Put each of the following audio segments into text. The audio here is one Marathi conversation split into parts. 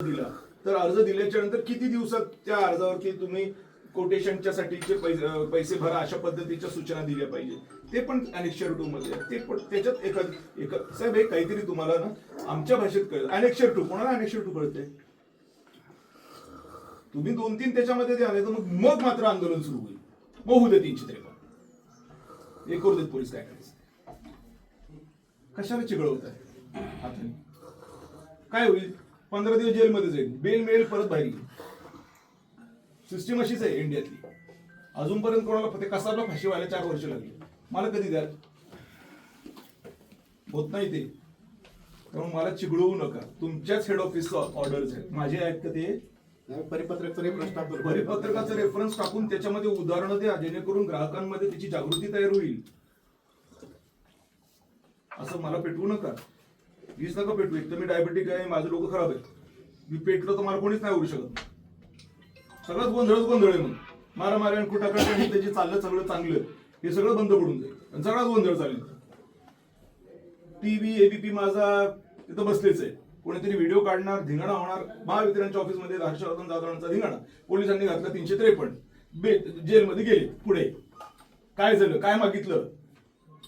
दिला. तर अर्ज दिल्याच्या नंतर किती दिवसात त्या अर्जावरती तुम्ही कोटेशनच्या साठीचे पैसे भरा अशा पद्धतीच्या सूचना दिल्या पाहिजे ते पण अनेक्शर टू मध्ये ते पण त्याच्यात एखाद एक साहेब हे काहीतरी तुम्हाला ना आमच्या भाषेत कळत अनेक्शर टू कोणाला अनेक्शर टू कळते तुम्ही दोन तीन त्याच्यामध्ये ते आले तर मग मग मात्र आंदोलन सुरू होईल. मग होऊ दे तीनशे त्रेपन्न. हे करू देत पोलीस काय करायचं? कशाला चिघळवत आहे काय होईल? पंधरा दिवस जेलमध्ये जाईल बेल मिळेल परत बाहेर सिस्टीम अशीच आहे इंडियातली. अजूनपर्यंत कोणाला ते कसाला फाशी व्हायला चार वर्ष लागली. मला कधी द्याल? होत नाही ते. त्यामुळे मला चिघळवू नका. तुमच्याच हेड ऑफिसचा ऑर्डर्स आहेत. माझे आहेत का ते? परिपत्रकचा रेफरन्स टाकतो. परिपत्रकाचं रेफरन्स टाकून त्याच्यामध्ये उदाहरणं द्या. जेणेकरून ग्राहकांमध्ये त्याची जागृती तयार होईल. असं मला पेटवू नका. वीज नका पेटवू एक तर मी डायबेटिक आहे माझं डोकं खराब आहे मी पेटलं तर मला कोणीच नाही उरू शकत. सगळंच गोंधळच गोंधळ आहे मग मारा मारा आणि कुठा आणि त्याची चाललं सगळं चांगलं हे सगळं बंद पडून जाईल. आणि सगळाच गोंधळ चालेल. टीव्ही एबीपी माझा तिथं बसलेच आहे. कोणीतरी व्हिडिओ काढणार धिंगाणा होणार. महावितरणच्या ऑफिसमध्ये हर्षवर्धन जाधवांचा धिंगाणा. पोलिसांनी घातला तीनशे त्रेपन्न. बे जेलमध्ये गेले पुढे. काय झालं? काय मागितलं?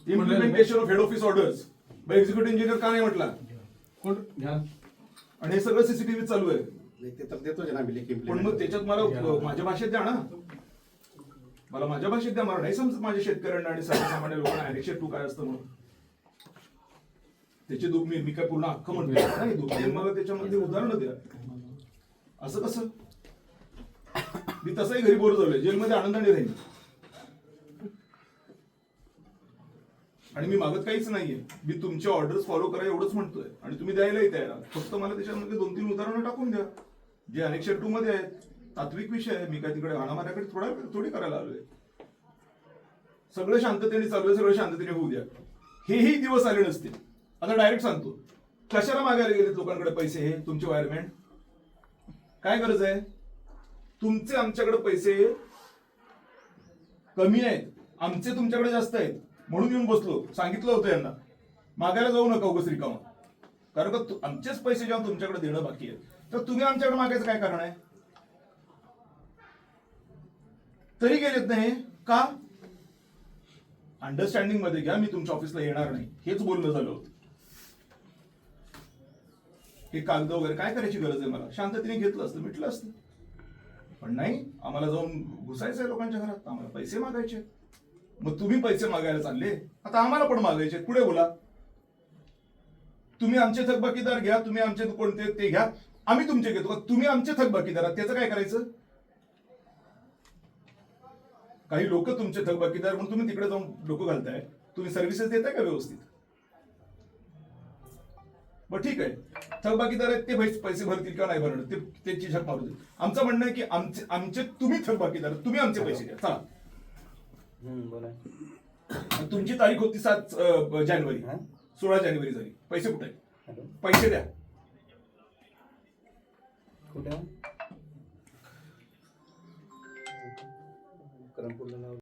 Implementation of head office orders executive engineer का नाही म्हटला? कोण? घ्या आणि हे सगळं सीसीटीव्ही चालू आहे. नाही, ते तर देतोच ना बिलिंग पण मग त्याच्यात मला माझ्या भाषेत द्या ना. मला माझ्या भाषेत द्या मला नाही समजत माझ्या शेतकऱ्यांना आणि सर्वसामान्य लोकांना अनेकशे टू काय असतं म्हणून. त्याचे दुःख मी मी काय पूर्ण अख्खं म्हणतो नाही दुःख मला त्याच्यामध्ये उदाहरणं द्या. असं कसं? मी तसाही घरी बोर झालोय जेलमध्ये आनंदाने राहील आणि मी मागत काहीच नाहीये. मी तुमचे ऑर्डर्स फॉलो करा एवढंच म्हणतोय. आणि तुम्ही द्यायलाही तयार फक्त मला त्याच्यामध्ये दोन तीन उदाहरणं टाकून द्या. जे अनेक टू मध्ये आहेत. तात्विक विषय आहे. मी काय तिकडे हाणामाऱ्याकडे थोडा थोडी करायला आलोय. सगळं शांततेने चालू आहे. सगळं शांततेने होऊ द्या. हेही दिवस आले नसते आता डायरेक्ट सांगतो. कशाला मागायला गेलेत लोकांकडे पैसे हे? तुमचे वायरमॅन काय गरज आहे? तुमचे आमच्याकडे पैसे कमी आहेत. आमचे तुमच्याकडे जास्त आहेत. म्हणून येऊन बसलो. सांगितलं होतं यांना. मागायला जाऊ नका उगस रिकामा. कारण का आमचेच पैसे जेव्हा तुमच्याकडे देणं बाकी आहे. तर तुम्ही आमच्याकडे मागायचं काय कारण आहे? तरी गेलेत नाही का? अंडरस्टँडिंगमध्ये घ्या मी तुमच्या ऑफिसला येणार नाही. हेच बोलणं झालं होतं. हे कागद वगैरे काय करायची गरज आहे मला? शांततेने घेतलं असतं मिटलं असतं. पण नाही आम्हाला जाऊन घुसायचं आहे लोकांच्या घरात. आम्हाला पैसे मागायचे आहेत. मग तुम्ही पैसे मागायला चालले? आता आम्हाला पण मागायचे पुढे बोला. तुम्ही आमचे थकबाकीदार घ्या तुम्ही आमचे कोणते ते घ्या. आम्ही तुमचे घेतो. तुम्ही आमचे थकबाकीदार आहात? त्याचं काय करायचं? काही लोक तुमचे थकबाकीदार म्हणून तुम्ही तिकडे जाऊन लोक घालताय. तुम्ही सर्व्हिसेस देताय का व्यवस्थित? बरं ठीक आहे. थकबाकीदार आहेत ते पैसे पैसे भरतील का नाही भरणार? ते त्यांची झक मारू दे आमचं म्हणणं आहे की आमचे आमचे तुम्ही थकबाकीदार तुम्ही आमचे पैसे द्या चला. बोला. आणि तुमची तारीख होती सात अं, जानेवारी. हा? सोळा जानेवारी झाली. पैसे कुठे आहेत? हॅलो? पैसे द्या. कुठे?